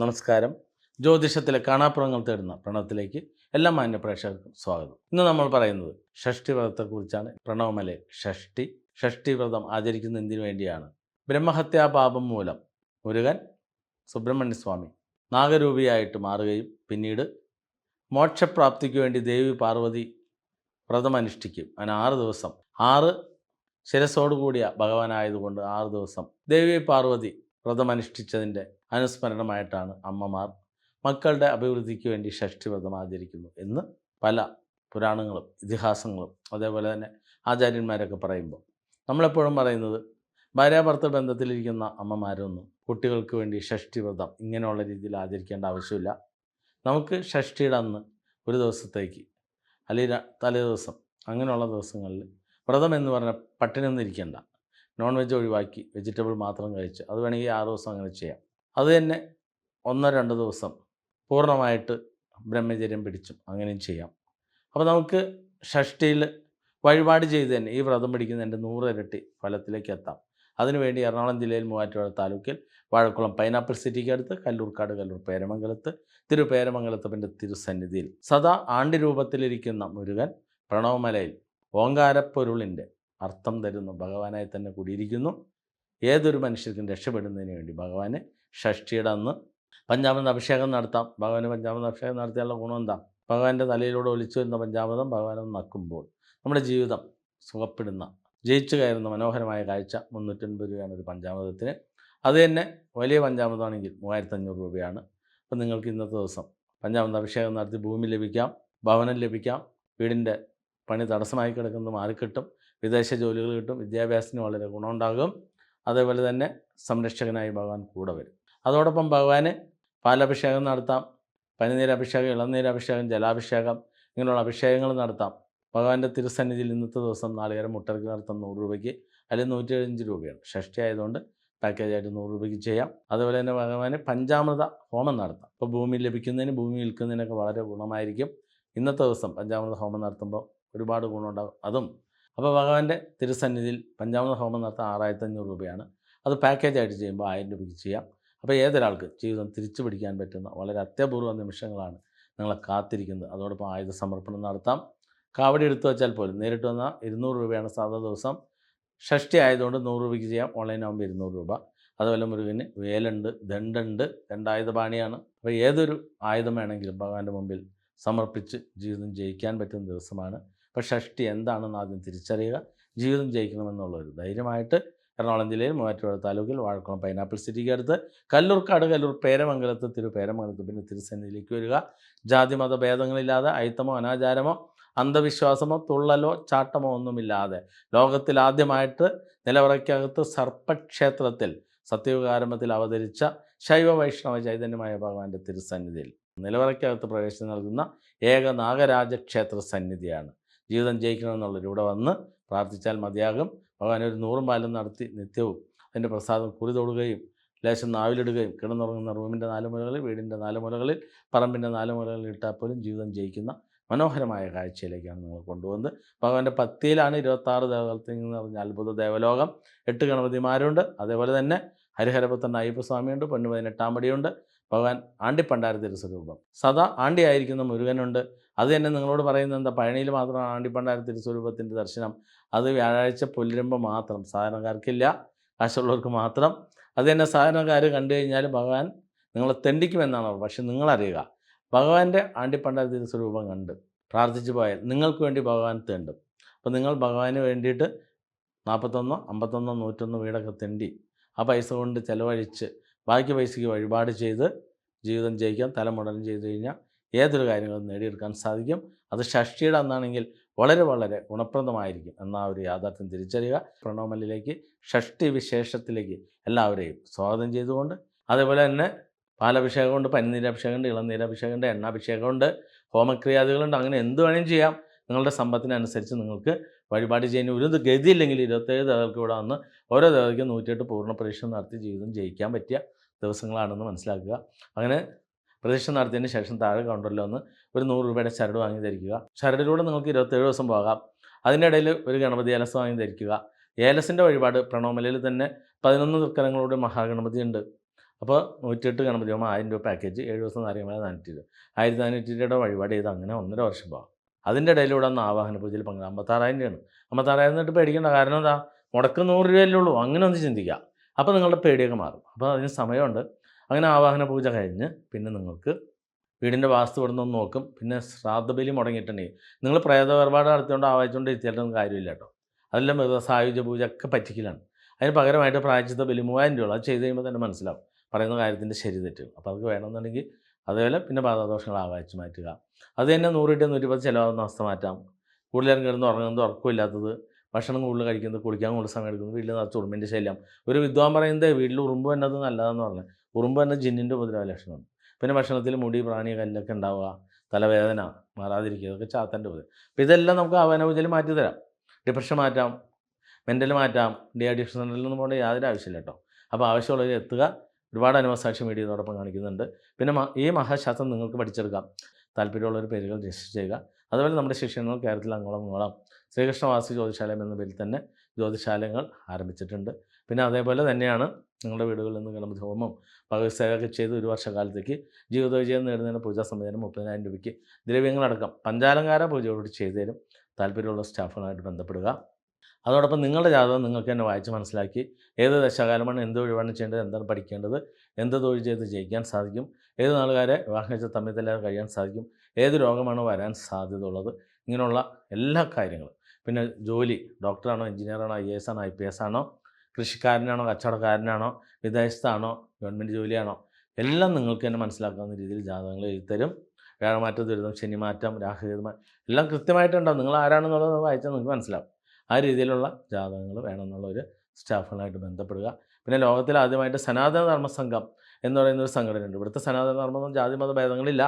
നമസ്കാരം. ജ്യോതിഷത്തിലെ കാണാപ്പുറങ്ങൾ തേടുന്ന പ്രണവത്തിലേക്ക് എല്ലാ മാന്യ പ്രേക്ഷകർക്കും സ്വാഗതം. ഇന്ന് നമ്മൾ പറയുന്നത് ഷഷ്ടി വ്രതത്തെക്കുറിച്ചാണ്. പ്രണവമലെ ഷഷ്ടി? ഷഷ്ടി വ്രതം ആചരിക്കുന്ന എന്തിനു വേണ്ടിയാണ്? ബ്രഹ്മഹത്യാപാപം മൂലം മുരുകൻ സുബ്രഹ്മണ്യസ്വാമി നാഗരൂപിയായിട്ട് മാറുകയും പിന്നീട് മോക്ഷപ്രാപ്തിക്ക് വേണ്ടി ദേവി പാർവതി വ്രതം അനുഷ്ഠിക്കും. അങ്ങനെ ആറ് ദിവസം. ആറ് ശിരസോടുകൂടിയ ഭഗവാനായതുകൊണ്ട് ആറ് ദിവസം ദേവി പാർവതി വ്രതം അനുഷ്ഠിച്ചതിന്റെ അനുസ്മരണമായിട്ടാണ് അമ്മമാർ മക്കളുടെ അഭിവൃദ്ധിക്ക് വേണ്ടി ഷഷ്ടി വ്രതം ആചരിക്കുന്നു എന്ന് പല പുരാണങ്ങളും ഇതിഹാസങ്ങളും അതേപോലെ തന്നെ ആചാര്യന്മാരൊക്കെ പറയുമ്പോൾ. നമ്മളെപ്പോഴും പറയുന്നത് ഭാര്യാഭർത്ത ബന്ധത്തിലിരിക്കുന്ന അമ്മമാരൊന്നും കുട്ടികൾക്ക് വേണ്ടി ഷഷ്ടി വ്രതം ഇങ്ങനെയുള്ള രീതിയിൽ ആചരിക്കേണ്ട ആവശ്യമില്ല. നമുക്ക് ഷഷ്ടിയുടെ അന്ന് ഒരു ദിവസത്തേക്ക് അല്ലെങ്കിൽ തലേ ദിവസം അങ്ങനെയുള്ള ദിവസങ്ങളിൽ വ്രതം എന്ന് പറഞ്ഞാൽ പട്ടിണി ഒന്നും ഇരിക്കേണ്ട. നോൺ വെജ് ഒഴിവാക്കി വെജിറ്റബിൾ മാത്രം കഴിച്ച്. അത് വേണമെങ്കിൽ ആറ് ദിവസം അങ്ങനെ ചെയ്യാം. അത് തന്നെ ഒന്നോ രണ്ടോ ദിവസം പൂർണമായിട്ട് ബ്രഹ്മചര്യം പിടിച്ചും അങ്ങനെയും ചെയ്യാം. അപ്പോൾ നമുക്ക് ഷഷ്ടിയിൽ വഴിപാട് ചെയ്ത് തന്നെ ഈ വ്രതം പിടിക്കുന്നതിന്റെ നൂറ് ഇരട്ടി ഫലത്തിലേക്ക് എത്താം. അതിനുവേണ്ടി എറണാകുളം ജില്ലയിൽ മൂവാറ്റുപുഴ താലൂക്കിൽ വാഴക്കുളം പൈനാപ്പിൾ സിറ്റിക്ക് അടുത്ത് കല്ലൂർക്കാട് കല്ലൂർ പേരമംഗലത്ത് തിരുപേരമംഗലത്തപ്പന്റെ തിരുസന്നിധിയിൽ. സദാ ആണ്ടി രൂപത്തിലിരിക്കുന്ന മുരുകൻ പ്രണവമലയിൽ ഓങ്കാരപ്പൊരുളിന്റെ അർത്ഥം തരുന്നു. ഭഗവാനായി തന്നെ കൂടിയിരിക്കുന്നു. ഏതൊരു മനുഷ്യർക്കും രക്ഷപ്പെടുന്നതിന് വേണ്ടി ഭഗവാന് ഷഷ്ടിയുടെ അന്ന് പഞ്ചാമൃത അഭിഷേകം നടത്താം. ഭഗവാന് പഞ്ചാമൃത അഭിഷേകം നടത്തിയാലുള്ള ഗുണം എന്താ? ഭഗവാന്റെ തലയിലൂടെ ഒലിച്ചു വരുന്ന പഞ്ചാമൃതം ഭഗവാനെ നക്കുമ്പോൾ നമ്മുടെ ജീവിതം സുഖപ്പെടുന്ന ജയിച്ചു കയറുന്ന മനോഹരമായ കാഴ്ച മുന്നൂറ്റൻപത് രൂപയാണ് ഒരു പഞ്ചാമൃതത്തിന്. അത് തന്നെ വലിയ പഞ്ചാമൃതമാണെങ്കിൽ മൂവായിരത്തഞ്ഞൂറ് രൂപയാണ്. അപ്പം നിങ്ങൾക്ക് ഇന്നത്തെ ദിവസം പഞ്ചാമൃത അഭിഷേകം നടത്തി ഭൂമി ലഭിക്കാം ഭവനം ലഭിക്കാം വീടിന്റെ പണി തടസ്സമായി കിടക്കുന്നത് മാറിക്കിട്ടും. വിദേശ ജോലികൾ കിട്ടും വിദ്യാഭ്യാസത്തിന് വളരെ ഗുണമുണ്ടാകും. അതേപോലെ തന്നെ സംരക്ഷകനായി ഭഗവാൻ കൂടെ വരും. അതോടൊപ്പം ഭഗവാന് പാലഭിഷേകം നടത്താം പനിനീരഭിഷേകം ഇളനീരഭിഷേകം ജലാഭിഷേകം ഇങ്ങനെയുള്ള അഭിഷേകങ്ങൾ നടത്താം. ഭഗവാന്റെ തിരുസന്നിധിയിൽ ഇന്നത്തെ ദിവസം നാളികേരം മുട്ടർക്ക് നടത്താം നൂറ് രൂപയ്ക്ക് അല്ലെങ്കിൽ നൂറ്റി എഴുപത്തഞ്ച് രൂപയാണ്. ഷഷ്ടി ആയതുകൊണ്ട് പാക്കേജ് ആയിട്ട് നൂറ് രൂപയ്ക്ക് ചെയ്യാം. അതുപോലെ തന്നെ ഭഗവാന് പഞ്ചാമൃത ഹോമം നടത്താം. ഇപ്പോൾ ഭൂമി ലഭിക്കുന്നതിന് ഭൂമി വിൽക്കുന്നതിനൊക്കെ വളരെ ഗുണമായിരിക്കും. ഇന്നത്തെ ദിവസം പഞ്ചാമൃത ഹോമം നടത്തുമ്പോൾ ഒരുപാട് ഗുണമുണ്ടാകും. അതും അപ്പോൾ ഭഗവാന്റെ തിരുസന്നിധിയിൽ പഞ്ചാമൃത ഹോമം നടത്താൻ ആറായിരത്തി അഞ്ഞൂറ് രൂപയാണ്. അത് പാക്കേജായിട്ട് ചെയ്യുമ്പോൾ ആയിരം രൂപയ്ക്ക് ചെയ്യാം. അപ്പോൾ ഏതൊരാൾക്ക് ജീവിതം തിരിച്ചു പിടിക്കാൻ പറ്റുന്ന വളരെ അത്യപൂർവ നിമിഷങ്ങളാണ് നിങ്ങളെ കാത്തിരിക്കുന്നത്. അതോടൊപ്പം ആയുധ സമർപ്പണം നടത്താം. കാവടി എടുത്തു വെച്ചാൽ പോലും നേരിട്ട് വന്നാൽ ഇരുന്നൂറ് രൂപയാണ് സാധാ ദിവസം. ഷഷ്ടി ആയതുകൊണ്ട് നൂറ് രൂപയ്ക്ക് ചെയ്യാം. ഓൺലൈൻ ആകുമ്പോൾ ഇരുന്നൂറ് രൂപ. അതുപോലെ മുരുകന് വേലുണ്ട് ദണ്ടുണ്ട് രണ്ടായുധ പാണിയാണ്. അപ്പോൾ ഏതൊരു ആയുധം വേണമെങ്കിലും ഭഗവാന്റെ മുമ്പിൽ സമർപ്പിച്ച് ജീവിതം ജയിക്കാൻ പറ്റുന്ന ദിവസമാണ്. അപ്പോൾ ഷഷ്ടി എന്താണെന്ന് ആദ്യം തിരിച്ചറിയുക. ജീവിതം ജയിക്കണമെന്നുള്ള ഒരു ധൈര്യമായിട്ട് എറണാകുളം ജില്ലയിൽ മൂവാറ്റുപുഴ താലൂക്കിൽ വാഴക്കുളം പൈനാപ്പിൾ സിറ്റിക്ക് അടുത്ത് കല്ലൂർക്കാട് കല്ലൂർ പേരമംഗലത്ത് തിരു പേരമംഗലത്ത് പിന്നെ തിരുസന്നിധിയിലേക്ക് വരിക. ജാതി മത ഭേദങ്ങളില്ലാതെ അയിത്തമോ അനാചാരമോ അന്ധവിശ്വാസമോ തുള്ളലോ ചാട്ടമോ ഒന്നുമില്ലാതെ ലോകത്തിൽ ആദ്യമായിട്ട് നിലവറയ്ക്കകത്ത് സർപ്പക്ഷേത്രത്തിൽ സത്യയുഗാരംഭത്തിൽ അവതരിച്ച ശൈവ വൈഷ്ണവ ചൈതന്യമായ ഭഗവാന്റെ തിരുസന്നിധിയിൽ. നിലവറയ്ക്കകത്ത് പ്രവേശനം നൽകുന്ന ഏക നാഗരാജ ക്ഷേത്ര സന്നിധിയാണ്. ജീവിതം ജയിക്കണമെന്നുള്ളവർ ഇവിടെ വന്ന് പ്രാർത്ഥിച്ചാൽ മതിയാകും. ഭഗവാൻ ഒരു നൂറും പാലും നടത്തി നിത്യവും അതിന്റെ പ്രസാദം കുറി തൊടുകയും ലേശം നാവിലിടുകയും കിടന്നുറങ്ങുന്ന റൂമിന്റെ നാല് മുലകളിൽ വീടിന്റെ നാല് മുലകളിൽ പറമ്പിന്റെ നാല് മുലകളിൽ ഇട്ടാൽ പോലും ജീവിതം ജയിക്കുന്ന മനോഹരമായ കാഴ്ചയിലേക്കാണ് നിങ്ങൾ കൊണ്ടുവന്നത് ഭഗവാന്റെ പത്തിയിലാണ് ഇരുപത്താറ് ദേവതത്തിൽ നിന്ന് പറഞ്ഞ അത്ഭുത ദേവലോകം. എട്ട് ഗണപതിമാരുണ്ട്. അതേപോലെ തന്നെ ഹരിഹരപുത്രൻ അയ്യപ്പസ്വാമിയുണ്ട്. പൊന്നു പതിനെട്ടാം പടിയുണ്ട്. ഭഗവാൻ ആണ്ടിപ്പണ്ടാര തിരുസ്വരൂപം സദാ ആണ്ടിയായിരിക്കുന്ന മുരുകനുണ്ട്. അത് തന്നെ നിങ്ങളോട് പറയുന്നത് എന്താ? പഴനിയിൽ മാത്രമാണ് ആണ്ടിപ്പണ്ടാര തിരുസ്വരൂപത്തിന്റെ ദർശനം. അത് വ്യാഴാഴ്ച പുല്ലുരുമ്പോൾ മാത്രം. സാധാരണക്കാർക്കില്ല. കാശുള്ളവർക്ക് മാത്രം. അത് തന്നെ സാധാരണക്കാർ കണ്ടു കഴിഞ്ഞാൽ ഭഗവാൻ നിങ്ങളെ തെണ്ടിക്കുമെന്നാണ് പക്ഷെ നിങ്ങളറിയുക ഭഗവാന്റെ ആണ്ടിപ്പണ്ടാര തിരുസ്വരൂപം കണ്ട് പ്രാർത്ഥിച്ചു പോയാൽ നിങ്ങൾക്ക് വേണ്ടി ഭഗവാൻ തേണ്ടും. അപ്പോൾ നിങ്ങൾ ഭഗവാന് വേണ്ടിയിട്ട് നാൽപ്പത്തൊന്നോ അമ്പത്തൊന്നോ നൂറ്റൊന്നോ വീടൊക്കെ തെണ്ടി ആ പൈസ കൊണ്ട് ചിലവഴിച്ച് ബാക്കി പൈസയ്ക്ക് വഴിപാട് ചെയ്ത് ജീവിതം ജയിക്കാം. തലമുടലും ചെയ്ത് കഴിഞ്ഞാൽ ഏതൊരു കാര്യങ്ങളും നേടിയെടുക്കാൻ സാധിക്കും. അത് ഷഷ്ടിയുടെ അന്നാണെങ്കിൽ വളരെ വളരെ ഗുണപ്രദമായിരിക്കും എന്ന ഒരു യാഥാർത്ഥ്യം തിരിച്ചറിയുക. പ്രണോമലിലേക്ക് ഷഷ്ടി വിശേഷത്തിലേക്ക് എല്ലാവരെയും സ്വാഗതം ചെയ്തുകൊണ്ട് അതേപോലെ തന്നെ പാലഭിഷേകമുണ്ട് പനിനീരഭിഷേകമുണ്ട് ഇളനീരഭിഷേകമുണ്ട് എണ്ണാഭിഷേകമുണ്ട് ഹോമക്രിയാദികളുണ്ട് അങ്ങനെ എന്ത് വേണമെങ്കിലും ചെയ്യാം. നിങ്ങളുടെ സമ്പത്തിനനുസരിച്ച് നിങ്ങൾക്ക് വഴിപാട് ചെയ്യുന്ന ഒരു ഗതിയില്ലെങ്കിൽ ഇരുപത്തേഴ് ദേവതകൾക്ക് ഇവിടെ വന്ന് ഓരോ ദേവതയ്ക്കും നൂറ്റിയെട്ട് പൂർണ പരീക്ഷ നടത്തി ജീവിതം ജയിക്കാൻ പറ്റിയ ദിവസങ്ങളാണെന്ന് മനസ്സിലാക്കുക. അങ്ങനെ പ്രദക്ഷിണം നടത്തിയതിന് ശേഷം താഴെ കൗണ്ടറിൽ വന്ന് ഒരു നൂറ് രൂപയുടെ ചരട് വാങ്ങി ധരിക്കുക. ചരടിലൂടെ നിങ്ങൾക്ക് ഇരുപത്തേഴ് ദിവസം പോകാം. അതിന്റെ ഇടയിൽ ഒരു ഗണപതി ഏലസ് വാങ്ങി ധരിക്കുക. ഏലസിന്റെ വഴിപാട് പ്രണോമലയിൽ തന്നെ പതിനൊന്ന് തൃക്കരങ്ങളോട് മഹാഗണപതി ഉണ്ട്. അപ്പോൾ നൂറ്റെട്ട് ഗണപതി ഹോമം ആയിരം രൂപ പാക്കേജ് ഏഴ് ദിവസം നാരങ്ങമല നാനൂറ്റി ഇരുപത്. ആയിരത്തി നാനൂറ്റി രൂപയുടെ വഴിപാട് ചെയ്ത് അങ്ങനെ ഒന്നര വർഷം പോകാം. അതിന്റെ ഇടയിലൂടെ ഒന്ന് ആവാഹന പൂജയിൽ പങ്കെടുക്കാം അമ്പത്താറായിരം രൂപയാണ്. അമ്പത്താറായിരം എന്നിട്ട് പേടിക്കേണ്ട കാരണം എന്താ? മുടക്ക് നൂറ് രൂപയല്ലേ ഉള്ളൂ. അങ്ങനെ ഒന്ന് ചിന്തിക്കുക. അപ്പോൾ നിങ്ങളുടെ പേടിയൊക്കെ മാറും. അപ്പോൾ അതിന് സമയമുണ്ട്. അങ്ങനെ ആവാഹന പൂജ കഴിഞ്ഞ് പിന്നെ നിങ്ങൾക്ക് വീടിന്റെ വാസ്തു ഇവിടെ നിന്ന് നോക്കും. പിന്നെ ശ്രാദ്ധബലി മുടങ്ങിയിട്ടുണ്ടെങ്കിൽ നിങ്ങൾ പ്രേത വേർപാട് നടത്തിക്കൊണ്ട് ആവാഹിച്ചുകൊണ്ട് എത്തിയിട്ടൊന്നും കാര്യമില്ല കേട്ടോ. അതെല്ലാം വെറുതെ സായുജ പൂജ ഒക്കെ പറ്റിക്കലാണ്. അതിന് പകരമായിട്ട് പ്രായച്ചിത്ത ബലി മൂവായിരം രൂപ അത് ചെയ്ത് കഴിയുമ്പോൾ തന്നെ മനസ്സിലാവും. പറയുന്ന കാര്യത്തിന്റെ ശരി തെറ്റും. അപ്പോൾ അതൊക്കെ വേണമെന്നുണ്ടെങ്കിൽ അതേപോലെ പിന്നെ ബാധാദോഷങ്ങൾ ആവാഹിച്ച് മാറ്റുക. അത് തന്നെ നൂറ് കിട്ടിയ നൂറ്റിപ്പത്ത് ചിലവാകുന്ന അവസ്ഥ മാറ്റാം. കൂടുതലും കിടന്ന് ഉറങ്ങുന്നത് ഉറക്കമില്ലാത്തത് ഭക്ഷണം കൂടുതൽ കഴിക്കുന്നത് കുളിക്കാൻ കൂടുതൽ സമയം എടുക്കുന്നത് വീട്ടിൽ നിറച്ച് ഉറുമ്പിന്റെ ശല്യം. ഒരു വിദ്വാൻ പറയുന്നത് വീട്ടിൽ ഉറുമ്പ് എന്നത് നല്ലതെന്ന് പറഞ്ഞു ഉറുമ്പ് തന്നെ ജിന്നിന്റെ ഉപദ്രവ ലക്ഷണമാണ്. പിന്നെ ഭക്ഷണത്തിൽ മുടി പ്രാണി കല്ലൊക്കെ ഉണ്ടാവുക തലവേദന മാറാതിരിക്കുക ഇതൊക്കെ ചാത്തന്റെ ഉപദ്രവം. അപ്പോൾ ഇതെല്ലാം നമുക്ക് ആവാന മാറ്റി തരാം. ഡിപ്രഷൻ മാറ്റാം മെന്റൽ മാറ്റാം ഡി അഡിക്ഷൻ സെന്ററിലൊന്നും പോകേണ്ട യാതൊരു ആവശ്യമില്ല കേട്ടോ. അപ്പോൾ ആവശ്യമുള്ളവർ എത്തുക. ഒരുപാട് അനുഭവസാക്ഷി മീഡിയയോടൊപ്പം കാണിക്കുന്നുണ്ട്. പിന്നെ ഈ മഹാശാസ്ത്രം നിങ്ങൾക്ക് പഠിച്ചെടുക്കാം. താല്പര്യമുള്ളവർ പേരുകൾ രജിസ്റ്റർ ചെയ്യുക. അതുപോലെ നമ്മുടെ ശിക്ഷണങ്ങൾ കേരളത്തിൽ അങ്ങോളം അങ്ങോളം ശ്രീകൃഷ്ണവാസി ജ്യോതിശാലയം എന്ന പേരിൽ തന്നെ ജ്യോതിശാലയങ്ങൾ ആരംഭിച്ചിട്ടുണ്ട്. പിന്നെ അതേപോലെ തന്നെയാണ് നിങ്ങളുടെ വീടുകളിൽ നിന്ന് ഗണപതി ഹോമം ഭഗവത്സേവയൊക്കെ ചെയ്ത് ഒരു വർഷക്കാലത്തേക്ക് ജീവിത വിജയം നേടുന്നതിന് പൂജാ സംവിധാനം മുപ്പതിനായിരം രൂപയ്ക്ക് ദ്രവ്യങ്ങളടക്കം പഞ്ചാലങ്കാര പൂജയോട് ചെയ്തു തരും താല്പര്യമുള്ള സ്റ്റാഫുകളായിട്ട് ബന്ധപ്പെടുക. അതോടൊപ്പം നിങ്ങളുടെ ജാതകം നിങ്ങൾക്ക് തന്നെ വായിച്ച് മനസ്സിലാക്കി ഏത് ദശകാലമാണ് എന്ത് ഒഴിവാണ് ചെയ്യേണ്ടത് എന്താണ് പഠിക്കേണ്ടത് എന്ത് തൊഴിൽ ചെയ്ത് ജയിക്കാൻ സാധിക്കും ഏത് നാളുകാരെ വിവാഹം കഴിച്ച തമ്മിൽ കഴിയാൻ സാധിക്കും ഏത് രോഗമാണ് വരാൻ സാധ്യതയുള്ളത് ഇങ്ങനെയുള്ള എല്ലാ കാര്യങ്ങളും പിന്നെ ജോലി ഡോക്ടറാണോ എഞ്ചിനീയറാണോ ഐ എസ് ആണോ ഐ പി എസ് ആണോ കൃഷിക്കാരനാണോ കച്ചവടക്കാരനാണോ വിദേശത്താണോ ഗവൺമെന്റ് ജോലിയാണോ എല്ലാം നിങ്ങൾക്ക് തന്നെ മനസ്സിലാക്കാവുന്ന രീതിയിൽ ജാതകങ്ങൾ എഴുതിത്തരും. വ്യാഴമാറ്റം ദുരിതം ശനിമാറ്റം രാഹുലിതം എല്ലാം കൃത്യമായിട്ടുണ്ടാവും. നിങ്ങൾ ആരാണെന്നുള്ളത് വായിച്ചാൽ നിങ്ങൾക്ക് മനസ്സിലാവും. ആ രീതിയിലുള്ള ജാതകങ്ങൾ വേണമെന്നുള്ള ഒരു സ്റ്റാഫുകളായിട്ട് ബന്ധപ്പെടുക. പിന്നെ ലോകത്തിൽ ആദ്യമായിട്ട് സനാതന ധർമ്മ സംഘം എന്ന് പറയുന്ന ഒരു സംഘടനയുണ്ട്. ഇവിടുത്തെ സനാതന ധർമ്മം ജാതി മത ഭേദങ്ങളില്ല.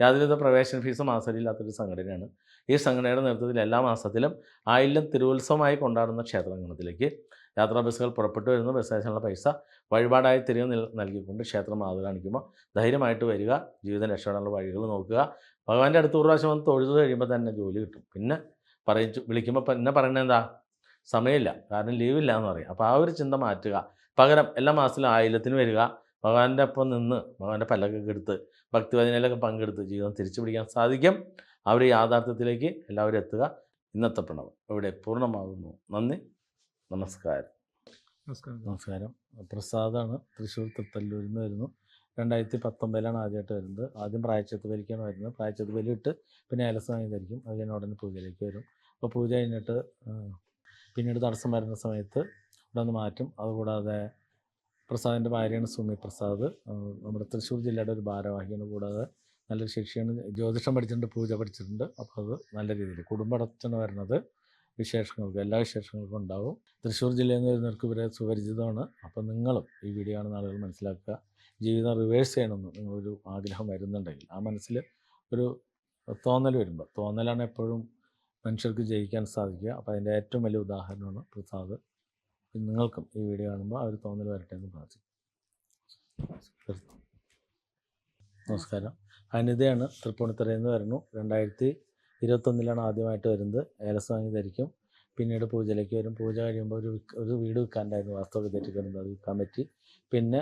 യാതൊരുവിധ പ്രവേശന ഫീസും മാസമില്ലാത്തൊരു സംഘടനയാണ്. ഈ സംഘടനയുടെ നേതൃത്വത്തിൽ എല്ലാ മാസത്തിലും ആയില്യം തിരുവുത്സവമായി കൊണ്ടാടുന്ന ക്ഷേത്രാങ്കണത്തിലേക്ക് യാത്രാ ബസ്സുകൾ പുറപ്പെട്ടു വരുന്ന. ബസ് പൈസ വഴിപാടായി തിരികെ നിൽ- നൽകിക്കൊണ്ട് ക്ഷേത്രം മാതൃ കാണിക്കുമ്പോൾ ധൈര്യമായിട്ട് വരിക. ജീവിതം രക്ഷപ്പെടാനുള്ള വഴികൾ നോക്കുക. ഭഗവാന്റെ അടുത്ത് പ്രാവശ്യം വന്ന് തൊഴുത് കഴിയുമ്പോൾ തന്നെ ജോലി കിട്ടും. പിന്നെ പറയിച്ചു വിളിക്കുമ്പോൾ പിന്നെ പറയുന്നത് എന്താ? സമയമില്ല. കാരണം ലീവില്ല എന്ന് പറയും. അപ്പോൾ ആ ഒരു ചിന്ത മാറ്റുക. പകരം എല്ലാ മാസത്തിലും ആയില്യത്തിന് വരിക. ഭഗവാന്റെ ഒപ്പം നിന്ന് ഭഗവാന്റെ പല്ലൊക്കെ എടുത്ത് ഭക്തിവചനയിലൊക്കെ പങ്കെടുത്ത് ജീവിതം തിരിച്ചു പിടിക്കാൻ സാധിക്കും. അവർ യാഥാർത്ഥ്യത്തിലേക്ക് എല്ലാവരും എത്തുക. ഇന്നത്തെ പ്രണവം ഇവിടെ പൂർണമാകുന്നു. നന്ദി. നമസ്കാരം. നമസ്കാരം. നമസ്കാരം. പ്രസാദാണ്. തൃശ്ശൂർ തൃത്തല്ലൂരിൽ നിന്ന് വരുന്നു. രണ്ടായിരത്തി പത്തൊമ്പതിലാണ് ആദ്യമായിട്ട് വരുന്നത്. ആദ്യം പ്രായച്ചത്ത് ബലിക്കാണ് വരുന്നത്. പ്രായച്ചത്ത് ബലി ഇട്ട് പിന്നെ ഏലസ് വാങ്ങി ധരിക്കും അത് കഴിഞ്ഞ് ഉടനെ പൂജയിലേക്ക് വരും. അപ്പോൾ പൂജ കഴിഞ്ഞിട്ട് പിന്നീട് തടസ്സം വരുന്ന സമയത്ത് ഇവിടെ നിന്ന് മാറ്റും. അതുകൂടാതെ പ്രസാദിന്റെ ഭാര്യയാണ് സുമി പ്രസാദ്. നമ്മുടെ തൃശ്ശൂർ ജില്ലയുടെ ഒരു ഭാരവാഹിയാണ്. കൂടാതെ നല്ലൊരു ശിക്ഷയാണ് ജ്യോതിഷം പഠിച്ചിട്ടുണ്ട് പൂജ പഠിച്ചിട്ടുണ്ട്. അപ്പോൾ അത് നല്ല രീതിയിൽ കുടുംബടച്ചാണ് വരുന്നത് വിശേഷങ്ങൾക്ക് എല്ലാ വിശേഷങ്ങൾക്കും ഉണ്ടാവും. തൃശ്ശൂർ ജില്ലയിൽ നിന്ന് വരുന്നവർക്ക് ഇവരെ സുപരിചിതമാണ്. അപ്പോൾ നിങ്ങളും ഈ വീഡിയോ ആണ് ആളുകൾ മനസ്സിലാക്കുക. ജീവിതം റിവേഴ്സ് ചെയ്യണമെന്ന് നിങ്ങളൊരു ആഗ്രഹം വരുന്നുണ്ടെങ്കിൽ ആ മനസ്സിൽ ഒരു തോന്നൽ വരുമ്പോൾ തോന്നലാണ് എപ്പോഴും മനുഷ്യർക്ക് ജയിക്കാൻ സാധിക്കുക. അപ്പോൾ അതിന്റെ ഏറ്റവും വലിയ ഉദാഹരണമാണ് പ്രസാദ്. നിങ്ങൾക്കും ഈ വീഡിയോ കാണുമ്പോൾ ആ ഒരു തോന്നൽ വരട്ടെ എന്ന് പ്രാർത്ഥിക്കും നമസ്കാരം. അനിതയാണ് തൃപ്പൂണിത്തറയിൽ നിന്ന് വരുന്നു. രണ്ടായിരത്തി ഇരുപത്തൊന്നിലാണ് ആദ്യമായിട്ട് വരുന്നത്. ഏലസ് വാങ്ങി ധരിക്കും. പിന്നീട് പൂജയിലേക്ക് വരും. പൂജ കഴിയുമ്പോൾ ഒരു ഒരു വീട് വിൽക്കാണ്ടായിരുന്നു വാസ്തവൊക്കെ തെറ്റിക്കിടന്നത് അത് വിൽക്കാൻ പറ്റി. പിന്നെ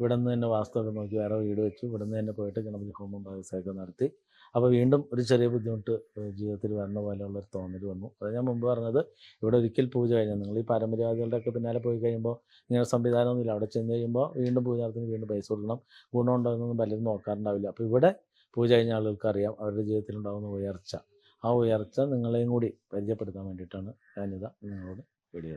ഇവിടെ നിന്ന് തന്നെ വാസ്തവൊക്കെ നോക്കി വേറെ വീട് വെച്ചു. ഇവിടെ നിന്ന് തന്നെ പോയിട്ട് ഗണപതി ഹോമം ഭാഗസയൊക്കെ നടത്തി. അപ്പോൾ വീണ്ടും ഒരു ചെറിയ ബുദ്ധിമുട്ട് ജീവിതത്തിൽ വന്ന പോലെയുള്ള ഒരു തോന്നൽ വന്നു. അത് ഞാൻ മുമ്പ് പറഞ്ഞത് ഇവിടെ ഒരിക്കൽ പൂജ കഴിഞ്ഞാൽ നിങ്ങൾ ഈ പാരമ്പര്യവാദികളുടെ ഒക്കെ പിന്നാലെ പോയി കഴിയുമ്പോൾ ഇങ്ങനെ സംവിധാനമൊന്നുമില്ല. അവിടെ ചെന്ന് കഴിയുമ്പോൾ വീണ്ടും പൂജാർത്ഥത്തിന് വീണ്ടും പൈസ കൊടുക്കണം. ഗുണമുണ്ടോ എന്നൊന്നും പലരും നോക്കാറുണ്ടാവില്ല. അപ്പോൾ ഇവിടെ പൂജ കഴിഞ്ഞ ആളുകൾക്ക് അറിയാം അവരുടെ ജീവിതത്തിലുണ്ടാകുന്ന ഉയർച്ച. ആ ഉയർച്ച നിങ്ങളെയും കൂടി പരിചയപ്പെടുത്താൻ വേണ്ടിയിട്ടാണ് ഞാനിതാ നിങ്ങളോട് വീഡിയോ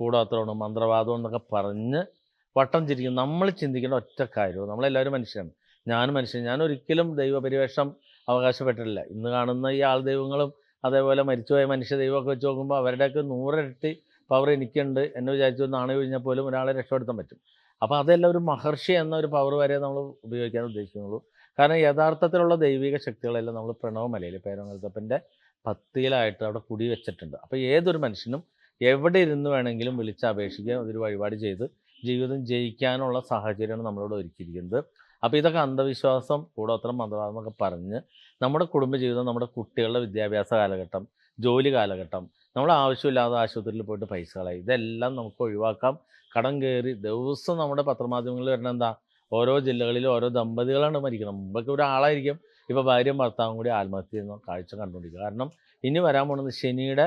കൂടോത്രമാണ് മന്ത്രവാദം എന്നൊക്കെ പറഞ്ഞ് വട്ടം ചിരിക്കും. നമ്മൾ ചിന്തിക്കേണ്ട ഒറ്റ കാര്യവും നമ്മളെല്ലാവരും മനുഷ്യരാണ്. ഞാനും മനുഷ്യൻ. ഞാൻ ഒരിക്കലും ദൈവപരിവേഷം അവകാശപ്പെട്ടിട്ടില്ല. ഇന്ന് കാണുന്ന ഈ ആൾ ദൈവങ്ങളും അതേപോലെ മരിച്ചുപോയ മനുഷ്യ ദൈവമൊക്കെ വെച്ച് നോക്കുമ്പോൾ അവരുടെയൊക്കെ നൂറിരട്ടി പവർ എനിക്കുണ്ട്. എന്നെ വിചാരിച്ചു നാണയം കഴിഞ്ഞാൽ പോലും ഒരാളെ രക്ഷപ്പെടുത്താൻ പറ്റും. അപ്പോൾ അതെല്ലാം ഒരു മഹർഷി എന്ന ഒരു പവർ വരെ നമ്മൾ ഉപയോഗിക്കാൻ ഉദ്ദേശിക്കുന്നുള്ളൂ. കാരണം യഥാർത്ഥത്തിലുള്ള ദൈവിക ശക്തികളെല്ലാം നമ്മൾ പ്രണവമലയിൽ പേരങ്ങൽത്തപ്പന്റെ പത്തിയിലായിട്ട് അവിടെ കുടി വെച്ചിട്ടുണ്ട് അപ്പോൾ ഏതൊരു മനുഷ്യനും എവിടെ ഇരുന്ന് വേണമെങ്കിലും വിളിച്ച് അപേക്ഷിക്കുക അതൊരു വഴിപാട് ചെയ്ത് ജീവിതം ജയിക്കാനുള്ള സാഹചര്യമാണ് നമ്മളോട് ഒരുക്കിയിരിക്കുന്നത്. അപ്പോൾ ഇതൊക്കെ അന്ധവിശ്വാസം കൂടോത്രം മന്ത്രവാദം എന്നൊക്കെ പറഞ്ഞ് നമ്മുടെ കുടുംബജീവിതം നമ്മുടെ കുട്ടികളുടെ വിദ്യാഭ്യാസ കാലഘട്ടം ജോലി കാലഘട്ടം നമ്മൾ ആവശ്യമില്ലാതെ ആശുപത്രിയിൽ പോയിട്ട് പൈസ കളയും ഇതെല്ലാം നമുക്ക് ഒഴിവാക്കാം. കടം കയറി ദിവസം നമ്മുടെ പത്രമാധ്യമങ്ങളിൽ വരുന്ന എന്താ? ഓരോ ജില്ലകളിലും ഓരോ ദമ്പതികളാണ് മരിക്കുന്നത്. മുമ്പൊക്കെ ഒരാളായിരിക്കും. ഇപ്പോൾ ഭാര്യയും ഭർത്താവും കൂടി ആത്മഹത്യ ചെയ്യുന്ന കാഴ്ച കണ്ടുകൊണ്ടിരിക്കുക. കാരണം ഇനി വരാൻ പോകുന്നത് ശനിയുടെ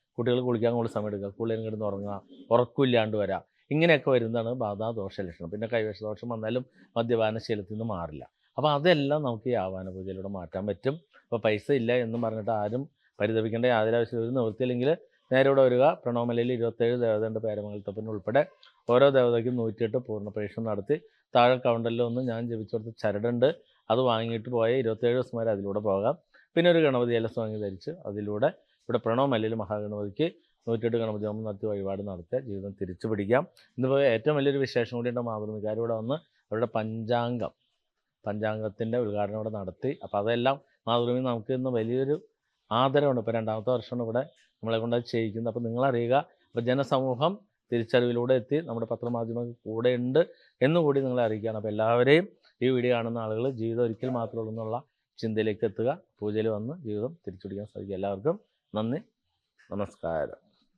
കുട്ടികൾ കുളിക്കാൻ കൂടുതൽ സമയം എടുക്കുക കുളിയും കിടന്ന് ഉറങ്ങുക. ഉറക്കമില്ലാണ്ട് വരാം. ഇങ്ങനെയൊക്കെ വരുന്നതാണ് ബാധാദോഷ ലക്ഷണം പിന്നെ കൈവശ ദോഷം വന്നാലും മദ്യപാന ശീലത്തിൽ നിന്ന് മാറില്ല. അപ്പോൾ അതെല്ലാം നമുക്ക് ഈ ആവാന പൂജയിലൂടെ മാറ്റാൻ പറ്റും. അപ്പോൾ പൈസ ഇല്ല എന്ന് പറഞ്ഞിട്ട് ആരും പരിതപിക്കേണ്ട യാതൊരു ആവശ്യം ഒരു നിവൃത്തിയില്ലെങ്കിൽ നേരെ ഇവിടെ വരിക. പ്രണോമലയിൽ ഇരുപത്തേഴ് ദേവതയുടെ പേരമംഗലത്തപ്പന് ഉൾപ്പെടെ ഓരോ ദേവതയ്ക്കും നൂറ്റിയെട്ട് പൂർണ പരീക്ഷണം നടത്തി. താഴെ കൗണ്ടറിൽ ഒന്ന് ഞാൻ ജപിച്ചു ചരടുണ്ട്. അത് വാങ്ങിയിട്ട് പോയ ഇരുപത്തേഴ് ദിവസം വരെ അതിലൂടെ പോകാം. പിന്നെ ഒരു ഗണപതി എലസ് വാങ്ങി ധരിച്ച് അതിലൂടെ ഇവിടെ പ്രണവ് മല്ലിൽ മഹാഗണപതിക്ക് നൂറ്റിയെട്ട് ഗണപതി ഹോമം നടത്തി വഴിപാട് നടത്തുക ജീവിതം തിരിച്ചു പിടിക്കാം. ഇന്നിപ്പോൾ ഏറ്റവും വലിയൊരു വിശേഷം കൂടിയുണ്ട് മാതൃമിക്കാർ ഇവിടെ വന്ന് അവരുടെ പഞ്ചാംഗം പഞ്ചാംഗത്തിന്റെ ഉദ്ഘാടനം ഇവിടെ നടത്തി. അപ്പോൾ അതെല്ലാം മാതൃഭൂമി നമുക്ക് ഇന്ന് വലിയൊരു ആദരവുണ്ട്. ഇപ്പോൾ രണ്ടാമത്തെ വർഷമാണ് ഇവിടെ നമ്മളെ കൊണ്ട് അത് ചെയ്യിക്കുന്നത്. അപ്പോൾ നിങ്ങളറിയുക അപ്പോൾ ജനസമൂഹം തിരിച്ചറിവിലൂടെ എത്തി നമ്മുടെ പത്രമാധ്യമങ്ങൾ കൂടെ ഉണ്ട് എന്നുകൂടി നിങ്ങളെ അറിയിക്കുകയാണ്. അപ്പോൾ എല്ലാവരെയും ഈ വീഡിയോ കാണുന്ന ആളുകൾ ജീവിതം ഒരിക്കൽ മാത്രമേ ഉള്ളൂ എന്നുള്ള ചിന്തയിലേക്ക് എത്തുക. പൂജയിൽ വന്ന് ജീവിതം തിരിച്ചുപിടിക്കാൻ സാധിക്കും എല്ലാവർക്കും നന്ദി. നമസ്കാരം.